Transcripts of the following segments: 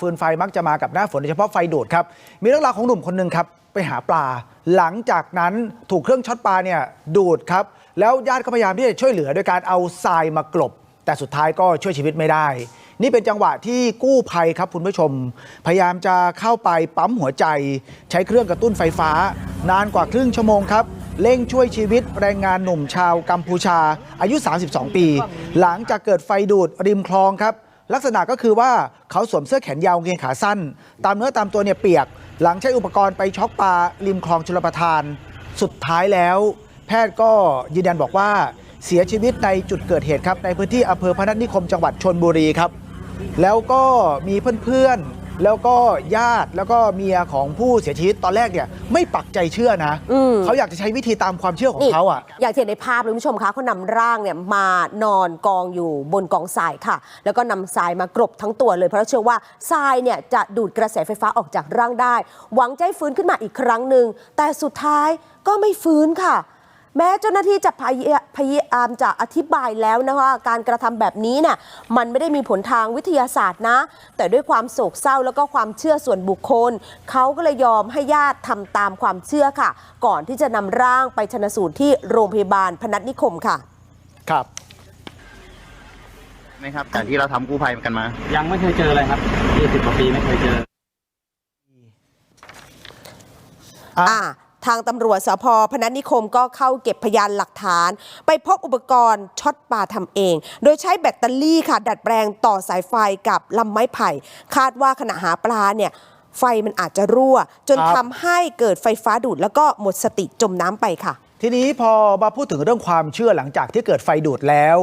ฟืนไฟมักจะมากับหน้าฝนโดยเฉพาะไฟดูดครับ มีเรื่องราวของหนุ่มคนหนึ่งครับ ไปหาปลา หลังจากนั้นถูกเครื่องช็อตปลาเนี่ยดูดครับ แล้วญาติก็พยายามที่จะช่วยเหลือโดยการเอาทรายมากลบ แต่สุดท้ายก็ช่วยชีวิตไม่ได้ นี่เป็นจังหวะที่กู้ภัยครับคุณผู้ชม พยายามจะเข้าไปปั๊มหัวใจ ใช้เครื่องกระตุ้นไฟฟ้า นานกว่าครึ่งชั่วโมงครับเร่งช่วยชีวิตแรงงานหนุ่มชาวกัมพูชา อายุ 32 ปี หลังจากเกิดไฟดูดริมคลองครับ ลักษณะก็คือว่าเขาสวมเสื้อแขนยาวกางเกงขาสั้น ตามเนื้อตามตัวเนี่ยเปียก หลังใช้อุปกรณ์ไปช็อกปลาริมคลองชลประทาน สุดท้ายแล้ว แพทย์ก็ยืนยันบอกว่าเสียชีวิตในจุดเกิดเหตุครับในพื้นที่อำเภอพนัสนิคมจังหวัดชนบุรีครับ แล้วก็มีเพื่อนๆ แล้วก็ญาติแล้วก็เมียของผู้เสียชีวิตตอนแรกเนี่ยไม่ปักใจเชื่อนะอืม เขาอยากจะใช้วิธีตามความเชื่อของเขาอะ อย่างที่เห็นในภาพเลยคุณผู้ชมคะเขานำร่างเนี่ยมานอนกองอยู่บนกองทรายค่ะ แล้วก็นำทรายมากรบทั้งตัวเลยเพราะเชื่อว่าทรายเนี่ยจะดูดกระแสไฟฟ้าออกจากร่างได้ หวังจะให้ฟื้นขึ้นมาอีกครั้งหนึ่งแต่สุดท้ายก็ไม่ฟื้นค่ะ แม้เจ้าหน้าที่จะพยายพยายามจะอธิบายแล้วนะคะว่าการกระทำแบบนี้เนี่ยมันไม่ได้มีผลทางวิทยาศาสตร์นะ แต่ด้วยความโศกเศร้าแล้วก็ความเชื่อส่วนบุคคล เขาก็เลยยอมให้ญาติทำตามความเชื่อค่ะ ก่อนที่จะนำร่างไปชนสูตรที่โรงพยาบาลพนัสนิคมค่ะ ครับไหมครับจากที่เราทำกู้ภัยกันมา ยังไม่เคยเจอเลยครับ20กว่าปีไม่เคยเจออะอ่า ทางตำรวจสพพนัสนิคมก็เข้าเก็บพยานหลักฐาน ไปพบอุปกรณ์ช็อตปลาทำเอง โดยใช้แบตเตอรี่ค่ะ ดัดแปลงต่อสายไฟกับลำไม้ไผ่ คาดว่าขณะหาปลาเนี่ยไฟมันอาจจะรั่ว จนทำให้เกิดไฟฟ้าดูด แล้วก็หมดสติจมน้ำไปค่ะ ทีนี้พอมาพูดถึงเรื่องความเชื่อหลังจากที่เกิดไฟดูดแล้ว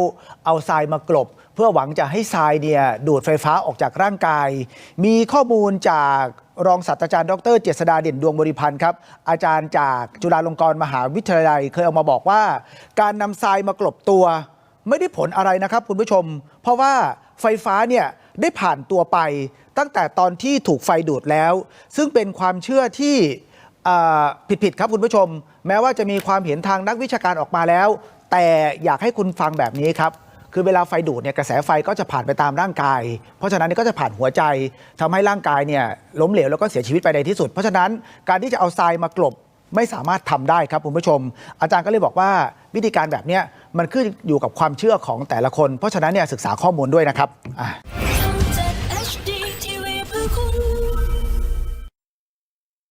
เอาทรายมากลบ เพื่อหวังจะให้ทรายเนี่ยดูดไฟฟ้าออกจากร่างกาย มีข้อมูลจาก รองศาสตราจารย์ดรเจษดาเด่นดวงบริพันธ์ครับ อาจารย์จากจุฬาลงกรณ์มหาวิทยาลัย เคยเอามาบอกว่า การนำทรายมากลบตัว ไม่ได้ผลอะไรนะครับคุณผู้ชม เพราะว่าไฟฟ้าเนี่ยได้ผ่านตัวไปตั้งแต่ตอนที่ถูกไฟดูดแล้ว ซึ่งเป็นความเชื่อที่ผิดๆครับคุณผู้ชม แม้ว่าจะมีความเห็นทางนักวิชาการออกมาแล้ว แต่อยากให้คุณฟังแบบนี้ครับ คือเวลาไฟดูดเนี่ยกระแสไฟก็จะผ่านไปตามร่างกาย เพราะฉะนั้นก็จะผ่านหัวใจ ทำให้ร่างกายเนี่ยล้มเหลวแล้วก็เสียชีวิตไปในที่สุด เพราะฉะนั้นการที่จะเอาทรายมากลบไม่สามารถทำได้ครับคุณผู้ชม อาจารย์ก็เลยบอกว่าวิธีการแบบนี้มันขึ้นอยู่กับความเชื่อของแต่ละคน เพราะฉะนั้นเนี่ยศึกษาข้อมูลด้วยนะครับ